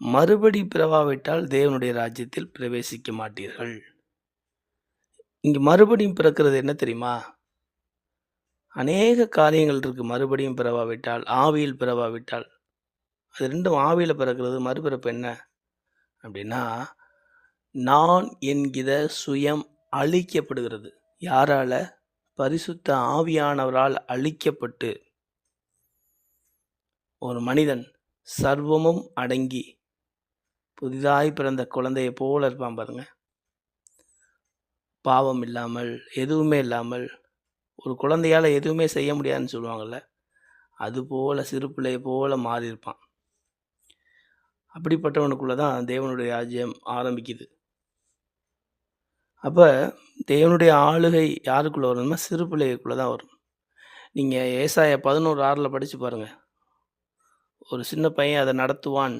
மறுபடி பிறவாவிட்டால் தேவனுடைய ராஜ்யத்தில் பிரவேசிக்க மாட்டீர்கள். இங்கே மறுபடியும் பிறக்கிறது என்ன தெரியுமா? அநேக காரியங்கள் இருக்குது மறுபடியும் பிறவாவிட்டால், ஆவியில் பிறவாவிட்டால். அது ரெண்டும் ஆவியில் பிறக்கிறது. மறுபிறப்பு என்ன? அப்படின்னா நான் என்கிற சுயம் அழிக்கப்படுகிறது. யாரால? பரிசுத்த ஆவியானவரால் அழிக்கப்பட்டு ஒரு மனிதன் சர்வமும் அடங்கி, புதிதாய் பிறந்த குழந்தையை போல் இருப்பான் பாருங்க. பாவம் இல்லாமல், எதுவுமே இல்லாமல், ஒரு குழந்தையால் எதுவுமே செய்ய முடியாதுன்னு சொல்லுவாங்கள்ல அதுபோல் சிறு பிள்ளைய போல் மாறியிருப்பான். அப்படிப்பட்டவனுக்குள்ளே தான் தேவனுடைய ராஜ்யம் ஆரம்பிக்குது. அப்போ தேவனுடைய ஆளுகை யாருக்குள்ளே வரும்னா, சிறு பிள்ளைகளுக்குள்ள தான் வரும். நீங்கள் ஏசாய பதினோரு ஆறில் படித்து பாருங்கள் ஒரு சின்ன பையன் அதை நடத்துவான்.